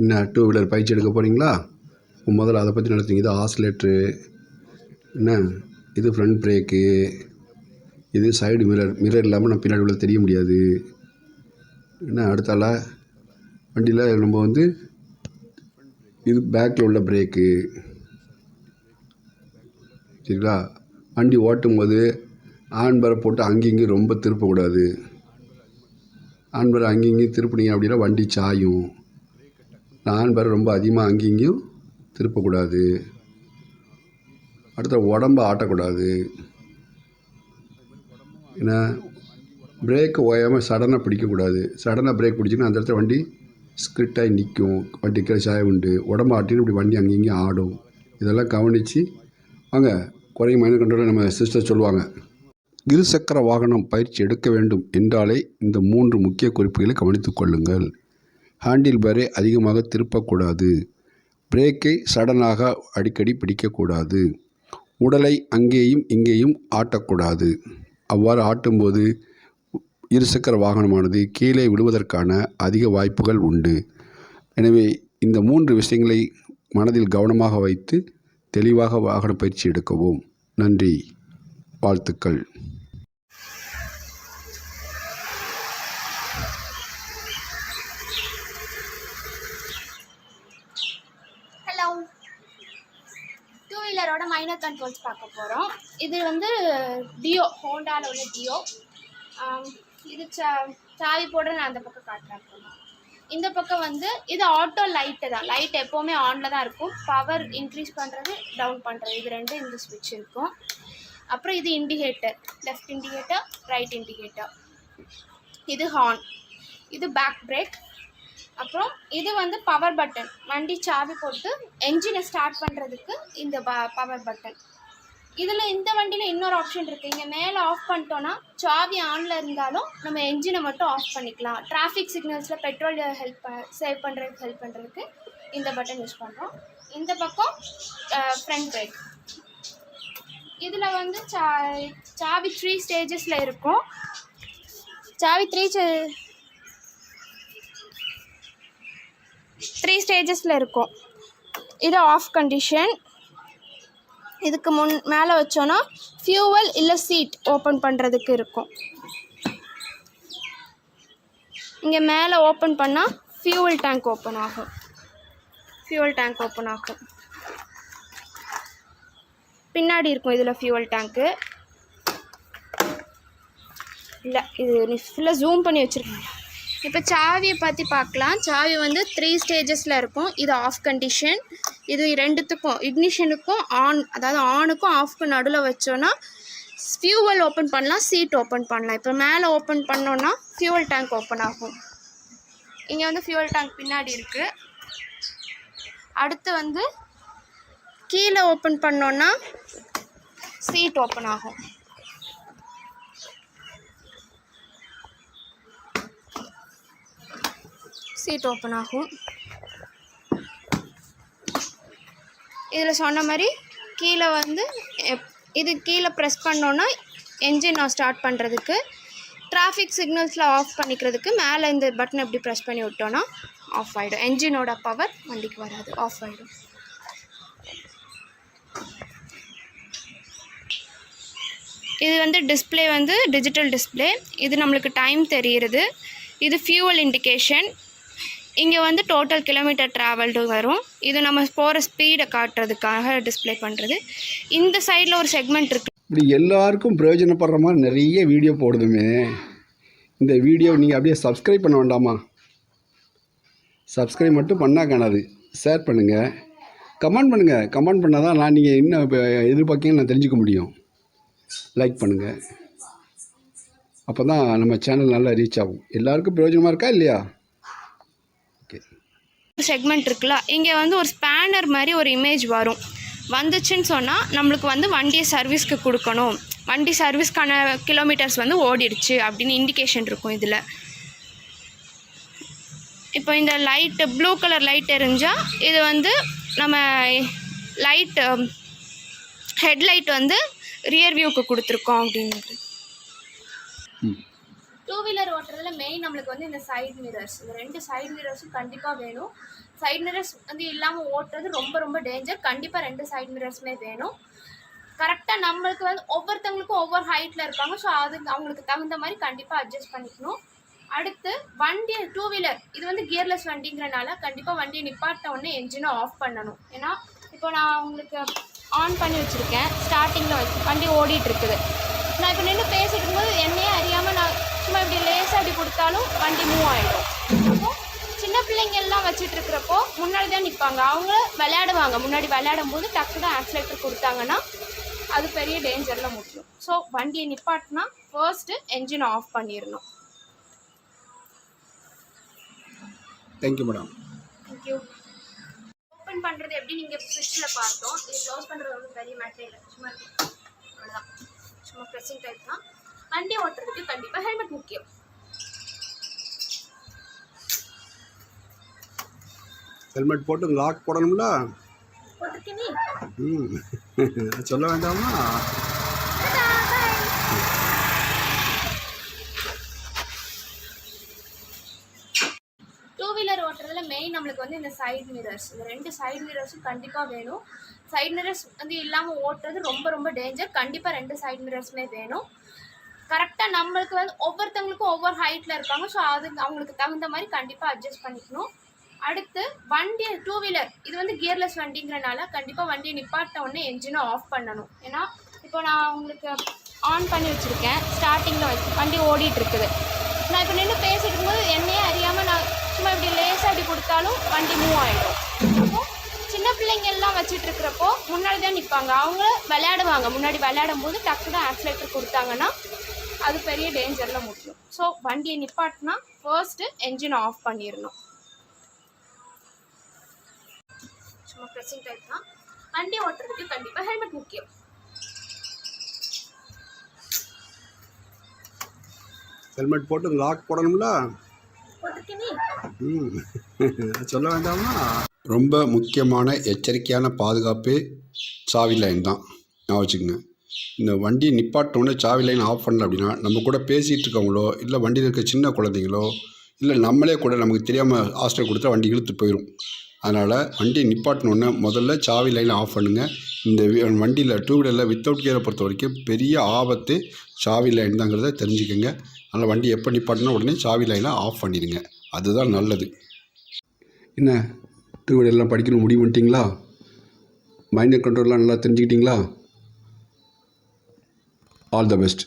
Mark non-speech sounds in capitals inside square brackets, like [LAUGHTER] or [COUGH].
என்ன two wheeler பயிற்சி எடுக்க போகிறீங்களா முதல்ல அதை பற்றி நடத்துங்க இது ஆஸ்லேட்ரு என்ன? இது ஃப்ரண்ட் பிரேக்கு இது சைடு மிரர் மிரர் இல்லாமல் நம்ம பின்னாடி உள்ள தெரிய முடியாது. என்ன அடுத்தால வண்டியில் நம்ம வந்து இது பேக்கில் உள்ள பிரேக்கு சரிங்களா? வண்டி ஓட்டும் போது ஆண்பரை போட்டு அங்கேயும் இங்கேயும் ரொம்ப திருப்பக்கூடாது. ஆண்பரை அங்கேயும் இங்கேயும் திருப்பினீங்க அப்படின்னா வண்டி சாயும். நான் வேறு ரொம்ப அதிகமாக அங்கேயும் இங்கேயும் திருப்பக்கூடாது. அடுத்த உடம்ப ஆட்டக்கூடாது. ஏன்னா பிரேக்கு ஓயாமல் சடனாக பிடிக்கக்கூடாது. சடனாக பிரேக் பிடிச்சின்னா அந்த இடத்துல வண்டி ஸ்கிரிட்டாகி நிற்கும். வண்டி கீழே உண்டு. உடம்பு ஆட்டின்னு இப்படி வண்டி அங்கேயும் இங்கேயும் ஆடும். இதெல்லாம் கவனித்து வாங்க குறையும் மைனர் கண்ட்ரோலில் நம்ம சிஸ்டர் சொல்லுவாங்க. இருசக்கர வாகனம் பயிற்சி எடுக்க வேண்டும் என்றாலே இந்த மூன்று முக்கிய குறிப்புகளை கவனித்துக் கொள்ளுங்கள். ஹேண்டில் பாரை அதிகமாக திருப்பக்கூடாது. பிரேக்கை சடனாக அடிக்கடி பிடிக்கக்கூடாது. உடலை அங்கேயும் இங்கேயும் ஆட்டக்கூடாது. அவ்வாறு ஆட்டும்போது இருசக்கர வாகனமானது கீழே விழுவதற்கான அதிக வாய்ப்புகள் உண்டு. எனவே இந்த மூன்று விஷயங்களை மனதில் கவனமாக வைத்து தெளிவாக வாகன பயிற்சி எடுக்கவும். நன்றி. வாழ்த்துக்கள். மைனர் கண்ட்ரோல்ஸ் பார்க்க போகிறோம் இது வந்து டியோ ஹோண்டாவில் உள்ள டியோ இது சா சாவி போடுற நான் அந்த பக்கம் காட்டுறேன் இந்த பக்கம் வந்து இது ஆட்டோ லைட்டு தான். லைட் எப்போவுமே ஆனில் தான் இருக்கும். பவர் இன்க்ரீஸ் பண்ணுறது டவுன் பண்ணுறது இது ரெண்டும் இந்த ஸ்விட்ச் இருக்கும். அப்புறம் இது indicator left indicator right indicator இது ஹார்ன் இது பேக் பிரேக் அப்புறம் இது வந்து பவர் பட்டன் வண்டி சாவி போட்டு என்ஜினை ஸ்டார்ட் பண்ணுறதுக்கு இந்த ப பவர் பட்டன் இதில் இந்த வண்டியில் இன்னொரு ஆப்ஷன் இருக்குது இங்கே மேலே ஆஃப் பண்ணிட்டோன்னா சாவி ஆனில் இருந்தாலும் நம்ம என்ஜினை மட்டும் ஆஃப் பண்ணிக்கலாம். டிராஃபிக் சிக்னல்ஸில் பெட்ரோல் ஹெல்ப் ப சேவ் பண்ணுறதுக்கு ஹெல்ப் பண்ணுறதுக்கு இந்த பட்டன் யூஸ் பண்ணுறோம் இந்த பக்கம் ஃப்ரண்ட் பிரேக் இதில் வந்து சா சாவி த்ரீ ஸ்டேஜஸில் இருக்கும். சாவி த்ரீ த்ரீ ஸ்டேஜஸில் இருக்கும். இது ஆஃப் கண்டிஷன் இதுக்கு முன் மேலே வச்சோன்னா ஃபியூவல் இல்லை சீட் ஓப்பன் பண்ணுறதுக்கு இருக்கும். இங்கே மேலே ஓப்பன் பண்ணால் ஃபியூவல் டேங்க் ஓப்பன் ஆகும். ஃபியூவல் டேங்க் ஓப்பன் ஆகும். பின்னாடி இருக்கும் இதில் ஃபியூவல் டேங்க்கு இல்லை இது ஃபுல்லாக ஜூம் பண்ணி வச்சுருக்கேன் இப்போ சாவியை பற்றி பார்க்கலாம் சாவி வந்து த்ரீ ஸ்டேஜஸில் இருக்கும். இது ஆஃப் கண்டிஷன் இது ரெண்டுத்துக்கும் இக்னிஷனுக்கும் ஆன் அதாவது ஆனுக்கும் ஆஃப்க்கு நடுவில் வச்சோன்னா ஃபியூவல் ஓப்பன் பண்ணலாம் சீட் ஓப்பன் பண்ணலாம். இப்போ மேலே ஓப்பன் பண்ணோன்னா ஃபியூவல் டேங்க் ஓப்பன் ஆகும். இங்கே வந்து ஃபியூவல் டேங்க் பின்னாடி இருக்குது அடுத்து வந்து கீழே ஓப்பன் பண்ணோன்னா சீட் ஓப்பன் ஆகும். சீட் ஓப்பன் ஆகும். இதில் சொன்ன மாதிரி கீழே வந்து எப்- இது கீழே ப்ரெஸ் பண்ணோன்னா என்ஜின் நான் ஸ்டார்ட் பண்ணுறதுக்கு டிராஃபிக் சிக்னல்ஸில் ஆஃப் பண்ணிக்கிறதுக்கு மேலே இந்த பட்டன் எப்படி ப்ரெஸ் பண்ணி விட்டோன்னா ஆஃப் ஆகிடும் என்ஜினோட பவர் வண்டிக்கு வராது ஆஃப் ஆகிடும் இது வந்து டிஸ்ப்ளே வந்து டிஜிட்டல் டிஸ்ப்ளே இது நம்மளுக்கு டைம் தெரிகிறது இது ஃபியூவல் இண்டிகேஷன் இங்கே வந்து டோட்டல் கிலோமீட்டர் ட்ராவல்டு வரும். இது நம்ம போகிற ஸ்பீடை காட்டுறதுக்காக டிஸ்ப்ளே பண்ணுறது இந்த சைடில் ஒரு செக்மெண்ட் இருக்குது இப்படி எல்லாருக்கும் பிரயோஜனப்படுற மாதிரி நிறைய வீடியோ போடுதுமே. இந்த வீடியோ நீங்கள் அப்படியே சப்ஸ்கிரைப் பண்ண வேண்டாமா? சப்ஸ்கிரைப் மட்டும் பண்ணால் காணாது ஷேர் பண்ணுங்கள் கமெண்ட் பண்ணுங்கள் கமெண்ட் பண்ணால் தான் நான் நீங்கள் என்ன இப்போ எதிர்பார்க்கீங்கன்னு நான் தெரிஞ்சுக்க முடியும். லைக் பண்ணுங்கள் அப்போ தான் நம்ம சேனல் நல்லா ரீச் ஆகும். எல்லாருக்கும் பிரயோஜனமாக இருக்கா இல்லையா? ஓகே செக்மெண்ட் இருக்குல்ல இங்கே வந்து ஒரு ஸ்பேனர் மாதிரி ஒரு இமேஜ் வரும். வந்துச்சுன்னு சொன்னால் நம்மளுக்கு வந்து வண்டியை சர்வீஸ்க்கு கொடுக்கணும். வண்டி சர்வீஸ்க்கான கிலோமீட்டர்ஸ் வந்து ஓடிடுச்சு அப்படின்னு இண்டிகேஷன் இருக்கும் இதில். இப்போ இந்த லைட்டு ப்ளூ கலர் லைட் எரிஞ்சால் இது வந்து நம்ம லைட் ஹெட்லைட் வந்து ரியர் வியூக்கு கொடுத்துருக்கோம் அப்படிங்கிறது டூ வீலர் ஓட்டுறதுல மெயின் நம்மளுக்கு வந்து இந்த சைட் மிரர்ஸ் இந்த ரெண்டு சைடு மிரர்ஸும் கண்டிப்பாக வேணும். சைடு மிரர்ஸ் வந்து இல்லாமல் ஓட்டுறது ரொம்ப ரொம்ப டேஞ்சர் கண்டிப்பாக ரெண்டு சைடு மிரர்ஸுமே வேணும். கரெக்டாக நம்மளுக்கு வந்து ஒவ்வொருத்தவங்களுக்கும் ஒவ்வொரு ஹைட்டில் இருப்பாங்க. ஸோ அது அவங்களுக்கு தகுந்த மாதிரி கண்டிப்பாக அட்ஜஸ்ட் பண்ணிக்கணும். அடுத்து வண்டி டூ வீலர் இது வந்து கியர்லெஸ் வண்டிங்கிறனால கண்டிப்பாக வண்டியை நிப்பாட்ட உடனே என்ஜினை ஆஃப் பண்ணணும். ஏன்னா இப்போ நான் உங்களுக்கு ஆன் பண்ணி வச்சுருக்கேன். ஸ்டார்டிங்கில் வச்சு வண்டி ஓடிட்டு இருக்குது. நான் இப்போ நின்று பேசிட்டு இருக்கும்போது என்னையே அறியாமல் நான் சும்மா இப்படி லேசாக அப்படி கொடுத்தாலும் வண்டி மூவ் ஆகிடும் அப்போ சின்ன பிள்ளைங்க எல்லாம் வச்சுட்டு இருக்கிறப்போ முன்னாடி தான் நிற்பாங்க அவங்க விளையாடுவாங்க. முன்னாடி விளையாடும் போது டக்குனு ஆக்சிலேட்டர் கொடுத்தாங்கன்னா அது பெரிய டேஞ்சரில் முடியும். ஸோ வண்டியை நிப்பாட்டினா ஃபர்ஸ்ட்டு என்ஜினை ஆஃப் பண்ணிடணும். Thank you madam thank you open பண்ணுறது எப்படி நீங்கள் ஃப்ரிட்ஜில் பார்த்தோம். இது க்ளோஸ் பண்ணுறது வந்து பெரிய மேட்டரே இல்லை. சும்மா இப்படி. அவ்வளோதான் சும்மா ப்ரெஸ்ஸிங் டைப் தான். வண்டி ஓட்டுறதுக்கு கண்டிப்பாக ஹெல்மெட் முக்கியம். ஹெல்மெட் போட்டு லாக் போடணும்ல? [LAUGHS] சொல்ல வேண்டாமா? டூ வீலர் ஓட்டுறதுல மெயின் நம்மளுக்கு வந்து இந்த சைடு மிரர்ஸ் இந்த ரெண்டு சைடு மிரர்ஸும் கண்டிப்பாக வேணும். சைடு மிரர்ஸ் வந்து இல்லாமல் ஓட்டுறது ரொம்ப ரொம்ப டேஞ்சர் கண்டிப்பாக ரெண்டு சைடு மிரர்ஸுமே வேணும். கரெக்டாக நம்மளுக்கு வந்து ஒவ்வொருத்தவங்களுக்கும் ஒவ்வொரு ஹைட்டில் இருப்பாங்க. ஸோ அது அவங்களுக்கு தகுந்த மாதிரி கண்டிப்பாக அட்ஜஸ்ட் பண்ணிக்கணும். அடுத்து வண்டி டூ வீலர் இது வந்து கியர்லெஸ் வண்டிங்கிறனால கண்டிப்பாக வண்டியை நிப்பாட்ட உடனே என்ஜினை ஆஃப் பண்ணணும். ஏன்னா இப்போ நான் உங்களுக்கு ஆன் பண்ணி வச்சுருக்கேன். ஸ்டார்டிங்கில் வச்சு வண்டி ஓடிட்டு இருக்குது. நான் இப்போ நின்று பேசிட்டு இருக்கும்போது என்னையே அறியாமல் நான் சும்மா இப்படி லேசாக அப்படி கொடுத்தாலும் வண்டி மூவ் ஆகிடும் அப்போ சின்ன பிள்ளைங்க எல்லாம் வச்சுட்டு இருக்கிறப்போ முன்னாடி தான் நிற்பாங்க அவங்க விளையாடுவாங்க. முன்னாடி விளையாடும் போது டக்குன்னு ஆக்சிலேட்டர் கொடுத்தாங்கன்னா அது பெரிய டேஞ்சரில் முடியும். ஸோ வண்டியை நிப்பாட்டினா ஃபர்ஸ்ட்டு என்ஜினை ஆஃப் பண்ணிடணும் சும்மா ப்ரெஸ்ஸிங் டைப் தான். வண்டி ஓட்டுறதுக்கு கண்டிப்பாக ஹெல்மெட் முக்கியம். ஹெல்மெட் போட்டு லாக் போடணும்ல? [LAUGHS] சொல்ல வேண்டாமா? ரொம்ப முக்கியமான எச்சரிக்கையான பாதுகாப்பே சாவி லைன் தான். நான் வச்சுக்கோங்க. இந்த வண்டி நிப்பாட்டோன்னே சாவி லைன் ஆஃப் பண்ணல அப்படின்னா நம்ம கூட பேசிகிட்டு இருக்கவங்களோ இல்லை வண்டியில் இருக்க சின்ன குழந்தைங்களோ இல்லை நம்மளே கூட நமக்கு தெரியாமல் ஹாஸ்டல் கொடுத்தா வண்டி இழுத்து போயிடும் அதனால் வண்டி நிப்பாட்டினோன்னே முதல்ல சாவி லைன் ஆஃப் பண்ணுங்கள் இந்த வண்டியில் டூ வீலரில் வித்தவுட் கியரை பொறுத்த வரைக்கும் பெரிய ஆபத்து சாவி லைன் தாங்கிறத தெரிஞ்சுக்கோங்க. அதனால் வண்டி எப்போ நிப்பாட்டினா உடனே சாவி லைனை ஆஃப் பண்ணிடுங்க. அதுதான் நல்லது. என்ன? டூ வீலர்லாம் படிக்கணும் முடிவு பண்ணிட்டீங்களா? மைனர் கண்ட்ரோல்லாம் நல்லா தெரிஞ்சுக்கிட்டீங்களா? All the best